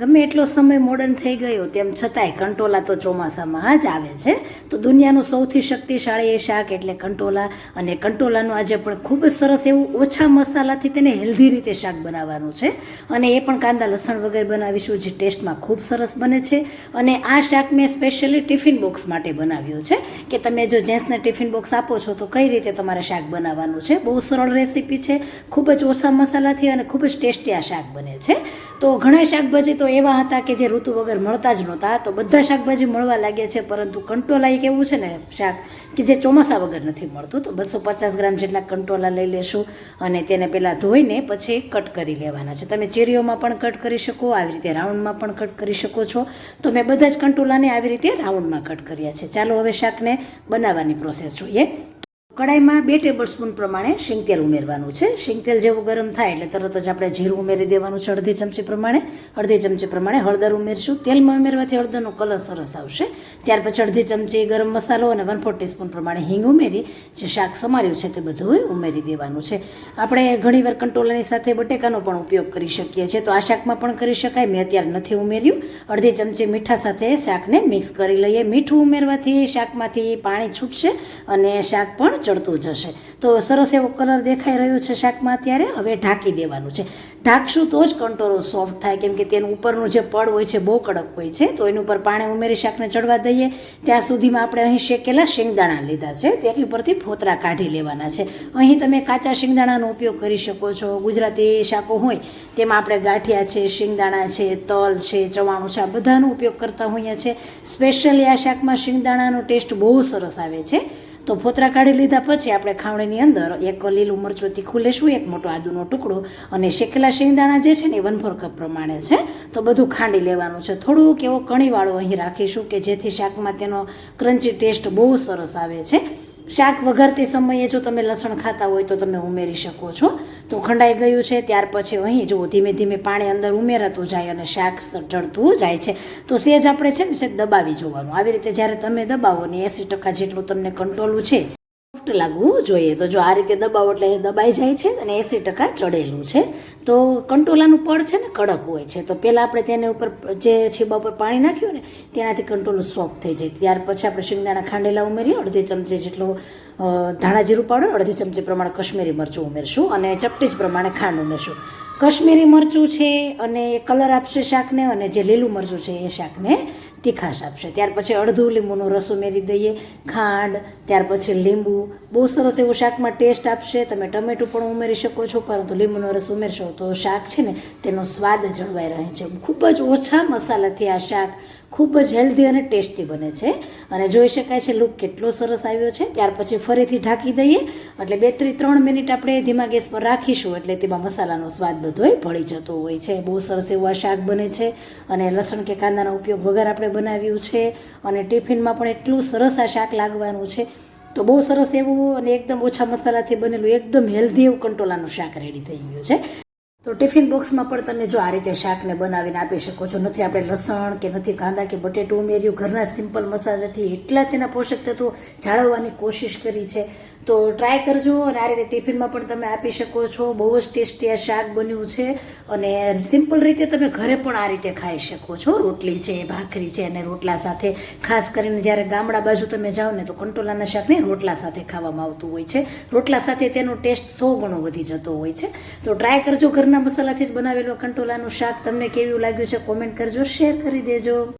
ગમે એટલો સમય મોડર્ન થઈ ગયો, તેમ છતાંય કંટોલા તો ચોમાસામાં જ આવે છે. તો દુનિયાનું સૌથી શક્તિશાળી એ શાક એટલે કંટોલા. અને કંટોલાનું આજે પણ ખૂબ જ સરસ એવું ઓછા મસાલાથી તેને હેલ્ધી રીતે શાક બનાવવાનું છે. અને એ પણ કાંદા લસણ વગર બનાવીશું, જે ટેસ્ટમાં ખૂબ સરસ બને છે. અને આ શાક મેં સ્પેશિયલી ટિફિન બોક્સ માટે બનાવ્યું છે. કે તમે જો જેન્ટ્સને ટિફિન બોક્સ આપો છો, તો કઈ રીતે તમારે શાક બનાવવાનું છે? બહુ સરળ રેસીપી છે, ખૂબ જ ઓછા મસાલાથી અને ખૂબ જ ટેસ્ટી આ શાક બને છે. તો ઘણા શાકભાજી તો એવા હતા કે જે ઋતુ વગર મળતા જ નહોતા. તો બધા શાકભાજી મળવા લાગ્યા છે, પરંતુ કંટોલા એક એવું છે ને શાક કે જે ચોમાસા વગર નથી મળતું. તો બસો પચાસ ગ્રામ જેટલા કંટોલા લઈ લેશું અને તેને પહેલાં ધોઈને પછી કટ કરી લેવાના છે. તમે ચેરીઓમાં પણ કટ કરી શકો, આવી રીતે રાઉન્ડમાં પણ કટ કરી શકો છો. તો મેં બધા જ કંટોલાને આવી રીતે રાઉન્ડમાં કટ કર્યા છે. ચાલો હવે શાકને બનાવવાની પ્રોસેસ જોઈએ. કડાઈમાં બે ટેબલ સ્પૂન પ્રમાણે શીંગતેલ ઉમેરવાનું છે. શીંગતેલ જેવું ગરમ થાય એટલે તરત જ આપણે જીરું ઉમેરી દેવાનું છે અડધી ચમચી પ્રમાણે. અડધી ચમચી પ્રમાણે હળદર ઉમેરશું. તેલમાં ઉમેરવાથી હળદરનો કલર સરસ આવશે. ત્યાર પછી અડધી ચમચી ગરમ મસાલો અને વન ફોર ટીસ્પૂન પ્રમાણે હિંગ ઉમેરી જે શાક સમાર્યું છે તે બધું ઉમેરી દેવાનું છે. આપણે ઘણીવાર કંટોલાની સાથે બટેકાનો પણ ઉપયોગ કરી શકીએ છીએ. તો આ શાકમાં પણ કરી શકાય. મેં અત્યારે નથી ઉમેર્યું. અડધી ચમચી મીઠા સાથે શાકને મિક્સ કરી લઈએ. મીઠું ઉમેરવાથી શાકમાંથી પાણી છૂટશે અને શાક પણ ચડતું જશે તો સરસ એવો કલર દેખાઈ રહ્યો છે શાકમાં અત્યારે. હવે ઢાંકી દેવાનું છે. ઢાંકશું તો જ કંટોરો સોફ્ટ થાય, કેમ કે તેનું ઉપરનું જે પડ હોય છે બહુ કડક હોય છે, તો એની ઉપર પાણી ઉમેરી શાકને ચડવા દઈએ. ત્યાં સુધીમાં આપણે અહીં શેકેલા શેંગદાણા લીધા છે. તેની ઉપરથી ફોતરા કાઢી લેવાના છે. અહીં તમે કાચા શેંગદાણાનો ઉપયોગ કરી શકો છો. ગુજરાતી શાકો હોય, તેમાં આપણે ગાંઠિયા છે, શિંગદાણા છે, તલ છે, ચવાણું છે, આ બધાનો ઉપયોગ કરતા હોઈએ છીએ. સ્પેશિયલી આ શાકમાં શિંગદાણાનો ટેસ્ટ બહુ સરસ આવે છે. તો ફોતરા કાઢી લીધા પછી આપણે ખાવણીની અંદર એક લીલું મરચું તીખું લેશું, એક મોટો આદુનો ટુકડો અને શેકેલા શેંગદાણા જે છે ને એ વન ફોર કપ પ્રમાણે છે. તો બધું ખાંડી લેવાનું છે. થોડુંક એવો કણીવાળો અહીં રાખીશું કે જેથી શાકમાં તેનો ક્રન્ચી ટેસ્ટ બહુ સરસ આવે છે. શાક વઘારતી સમયે જો તમે લસણ ખાતા હોય તો તમે ઉમેરી શકો છો. તો ખંડાઈ ગયું છે, ત્યાર પછી અહીં જો ધીમે ધીમે પાણી અંદર ઉમેરાતું જાય અને શાક સઢળતું જાય છે. તો સેજ આપણે છે ને સેજ દબાવી જોવાનું. આવી રીતે જ્યારે તમે દબાવો ને એંસી ટકા જેટલું તમને કંટ્રોલું છે સોફ્ટ લાગવું જોઈએ. તો જો આ રીતે દબાવો એટલે દબાઈ જાય છે અને એંસી ટકા ચડેલું છે. તો કંટોલાનું પડ છે ને કડક હોય છે. તો પહેલાં આપણે તેને ઉપર જે છીબા ઉપર પાણી નાખ્યું ને, તેનાથી કંટોલું સોફ્ટ થઈ જાય. ત્યાર પછી આપણે શિંગદાણા ખાંડેલા ઉમેરીએ, અડધી ચમચી જેટલો ધાણા જીરું પાવડર, અડધી ચમચી પ્રમાણે કશ્મીરી મરચું ઉમેરશું અને ચપટી જ પ્રમાણે ખાંડ ઉમેરશું. કશ્મીરી મરચું છે અને એ કલર આપશે શાકને અને જે લીલું મરચું છે એ શાકને તીખાશ આપશે. ત્યાર પછી અડધું લીંબુનો રસ ઉમેરી દઈએ, ખાંડ, ત્યાર પછી લીંબુ. બહુ સરસ એવું શાકમાં ટેસ્ટ આપશે. તમે ટમેટું પણ ઉમેરી શકો છો, પરંતુ લીંબુનો રસ ઉમેરશો તો શાક છે ને, તેનો સ્વાદ જળવાઈ રહે છે. ખૂબ જ ઓછા મસાલાથી આ શાક ખૂબ જ હેલ્ધી અને ટેસ્ટી બને છે. અને જોઈ શકાય છે લુક કેટલો સરસ આવ્યો છે. ત્યાર પછી ફરીથી ઢાંકી દઈએ. એટલે બેથી ત્રણ મિનિટ આપણે ધીમા ગેસ પર રાખીશું એટલે તેમાં મસાલાનો સ્વાદ બધોય ભળી જતો હોય છે. બહુ સરસ એવું આ શાક બને છે. અને લસણ કે કાંદાનો ઉપયોગ વગર આપણે બનાવ્યું છે. અને ટિફિનમાં પણ એટલું સરસ આ શાક લાગવાનું છે. તો બહુ સરસ એવું અને એકદમ ઓછા મસાલાથી બનેલું એકદમ હેલ્ધી એવું કંટોલાનું શાક રેડી થઈ ગયું છે. તો ટિફિન બોક્સમાં પણ તમે જો આ રીતે શાકને બનાવીને આપી શકો છો. નથી આપણે લસણ કે નથી કાંદા કે બટેટું ઉમેર્યું, ઘરના સિમ્પલ મસાલાથી એટલા તેના પોષક તત્વો જાળવવાની કોશિશ કરી છે. તો ટ્રાય કરજો અને આ રીતે ટિફિનમાં પણ તમે આપી શકો છો. બહુ જ ટેસ્ટી આ શાક બન્યું છે અને સિમ્પલ રીતે તમે ઘરે પણ આ રીતે ખાઈ શકો છો. રોટલી છે, ભાખરી છે અને રોટલા સાથે, ખાસ કરીને જ્યારે ગામડા બાજુ તમે જાઓ ને તો કંટોલાના શાકને રોટલા સાથે ખાવામાં આવતું હોય છે. રોટલા સાથે તેનો ટેસ્ટ સો ગણો વધી જતો હોય છે. તો ટ્રાય કરજો ઘરના મસાલાથી જ બનાવેલું કંટોલાનું શાક તમને કેવું લાગ્યું છે કોમેન્ટ કરજો, શેર કરી દેજો.